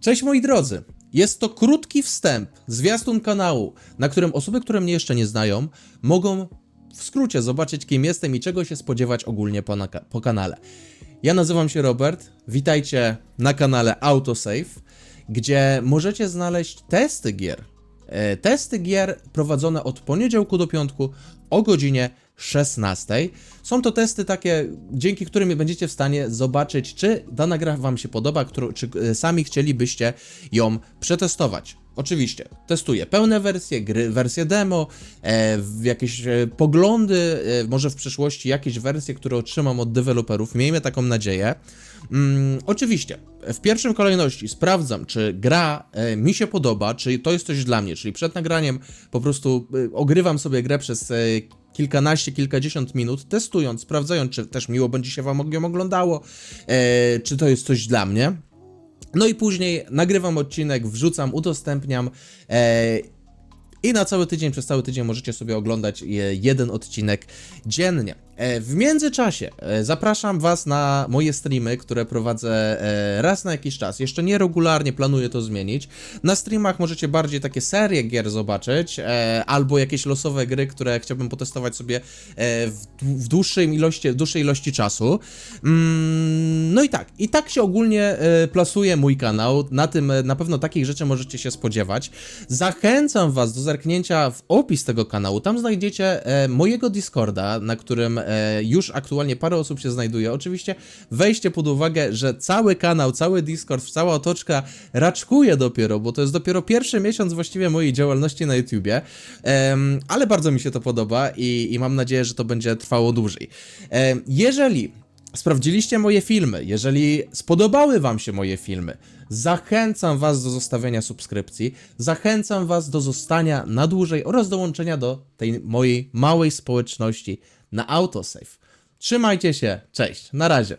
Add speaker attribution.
Speaker 1: Cześć moi drodzy! Jest to krótki wstęp, zwiastun kanału, na którym osoby, które mnie jeszcze nie znają, mogą w skrócie zobaczyć, kim jestem i czego się spodziewać ogólnie po, po kanale. Ja nazywam się Robert, witajcie na kanale Autosave, gdzie możecie znaleźć testy gier. E, Testy gier prowadzone od poniedziałku do piątku o godzinie 16. Są to testy takie, dzięki którym będziecie w stanie zobaczyć, czy dana gra Wam się podoba, którą, czy e, sami chcielibyście ją przetestować. Oczywiście, testuję pełne wersje, gry, wersje demo, e, jakieś e, poglądy, e, może w przyszłości jakieś wersje, które otrzymam od deweloperów. Miejmy taką nadzieję. Mm, oczywiście, w pierwszym kolejności sprawdzam, czy gra e, mi się podoba, czy to jest coś dla mnie, czyli przed nagraniem po prostu e, ogrywam sobie grę przez e, kilkanaście, kilkadziesiąt minut, testując, sprawdzając, czy też miło będzie się Wam ją oglądało, e, czy to jest coś dla mnie. No i później nagrywam odcinek, wrzucam, udostępniam. E, i na cały tydzień, przez cały tydzień możecie sobie oglądać e, jeden odcinek dziennie. E, W międzyczasie e, zapraszam Was na moje streamy, które prowadzę e, raz na jakiś czas. Jeszcze nie regularnie planuję to zmienić. Na streamach możecie bardziej takie serie gier zobaczyć, albo jakieś losowe gry, które chciałbym potestować sobie w, dłuższej ilości, dłuższej ilości czasu. Mm, No i tak, i tak się ogólnie plasuje mój kanał. Na tym na pewno takich rzeczy możecie się spodziewać. Zachęcam Was do zerknięcia w opis tego kanału. Tam znajdziecie mojego Discorda, na którym już aktualnie parę osób się znajduje. Oczywiście weźcie pod uwagę, że cały kanał, cały Discord, cała otoczka raczkuje dopiero, bo to jest dopiero pierwszy miesiąc właściwie mojej działalności na YouTubie. Ale bardzo mi się to podoba i, i mam nadzieję, że to będzie trwało dłużej. Jeżeli sprawdziliście moje filmy, jeżeli spodobały Wam się moje filmy, zachęcam Was do zostawienia subskrypcji, zachęcam Was do zostania na dłużej oraz dołączenia do tej mojej małej społeczności na Autosave. Trzymajcie się, cześć, na razie.